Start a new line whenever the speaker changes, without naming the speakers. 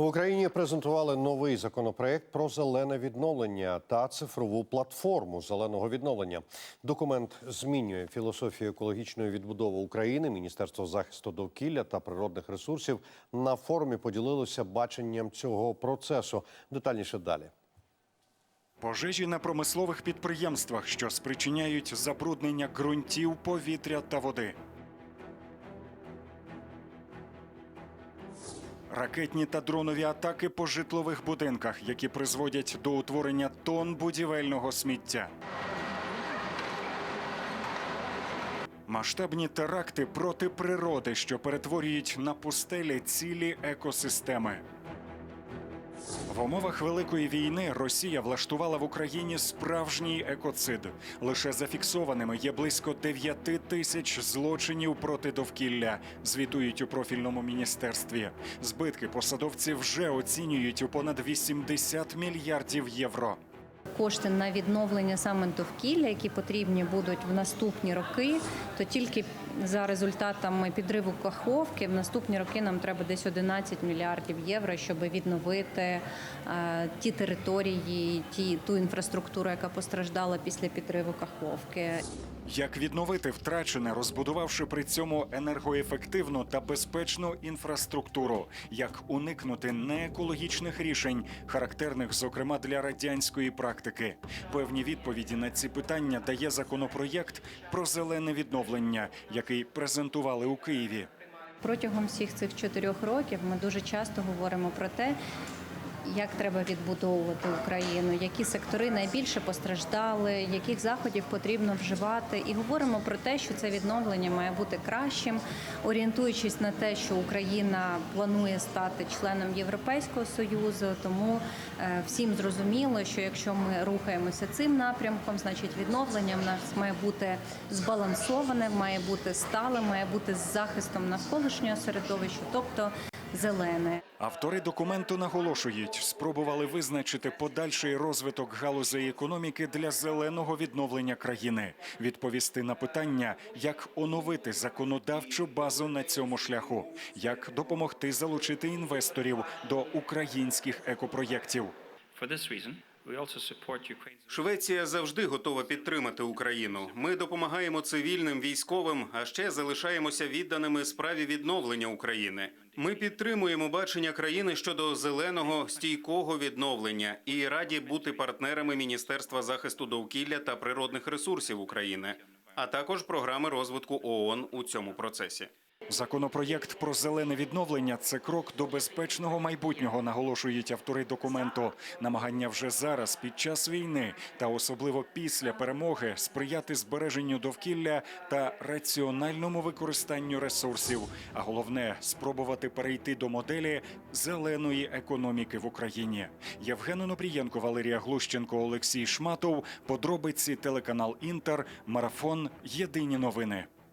В Україні презентували новий законопроект про зелене відновлення та цифрову платформу зеленого відновлення. Документ змінює філософію екологічної відбудови України. Міністерство захисту довкілля та природних ресурсів на форумі поділилося баченням цього процесу. Детальніше далі.
Пожежі на промислових підприємствах, що спричиняють забруднення ґрунтів, повітря та води. Ракетні та дронові атаки по житлових будинках, які призводять до утворення тонн будівельного сміття. Масштабні теракти проти природи, що перетворюють на пустелі цілі екосистеми. В умовах великої війни Росія влаштувала в Україні справжній екоцид. Лише зафіксованими є близько 9 тисяч злочинів проти довкілля. Звітують у профільному міністерстві. Збитки посадовці вже оцінюють у понад 80 мільярдів євро.
Кошти на відновлення саме довкілля, які потрібні будуть в наступні роки, то тільки за результатами підриву Каховки в наступні роки нам треба десь 11 мільярдів євро, щоб відновити е, ті території, ті ту інфраструктуру, яка постраждала після підриву Каховки.
Як відновити втрачене, розбудувавши при цьому енергоефективну та безпечну інфраструктуру, як уникнути неекологічних рішень, характерних зокрема для радянської практики. Певні відповіді на ці питання дає законопроєкт про зелене відновлення, який презентували у Києві.
Протягом всіх цих чотирьох років ми дуже часто говоримо про те, як треба відбудовувати Україну, які сектори найбільше постраждали, яких заходів потрібно вживати, і говоримо про те, що це відновлення має бути кращим, орієнтуючись на те, що Україна планує стати членом Європейського союзу. Тому е, всім зрозуміло, що якщо ми рухаємося цим напрямком, значить відновлення в нас має бути збалансоване, має бути стале, має бути з захистом навколишнього середовища, тобто зелене.
Автори документу наголошують, спробували визначити подальший розвиток галузей економіки для зеленого відновлення країни, відповісти на питання, як оновити законодавчу базу на цьому шляху, як допомогти залучити інвесторів до українських екопроєктів.
Швеція завжди готова підтримати Україну. Ми допомагаємо цивільним військовим, а ще залишаємося відданими справі відновлення України. Ми підтримуємо бачення країни щодо зеленого стійкого відновлення і раді бути партнерами Міністерства захисту довкілля та природних ресурсів України, а також програми розвитку ООН у цьому процесі.
Законопроєкт про зелене відновлення це крок до безпечного майбутнього, наголошують автори документу. Намагання вже зараз, під час війни та особливо після перемоги, сприяти збереженню довкілля та раціональному використанню ресурсів. А головне спробувати перейти до моделі зеленої економіки в Україні. Євген Онопрієнко, Валерія Глущенко, Олексій Шматов. Подробиці телеканал Інтер. Марафон. Єдині новини.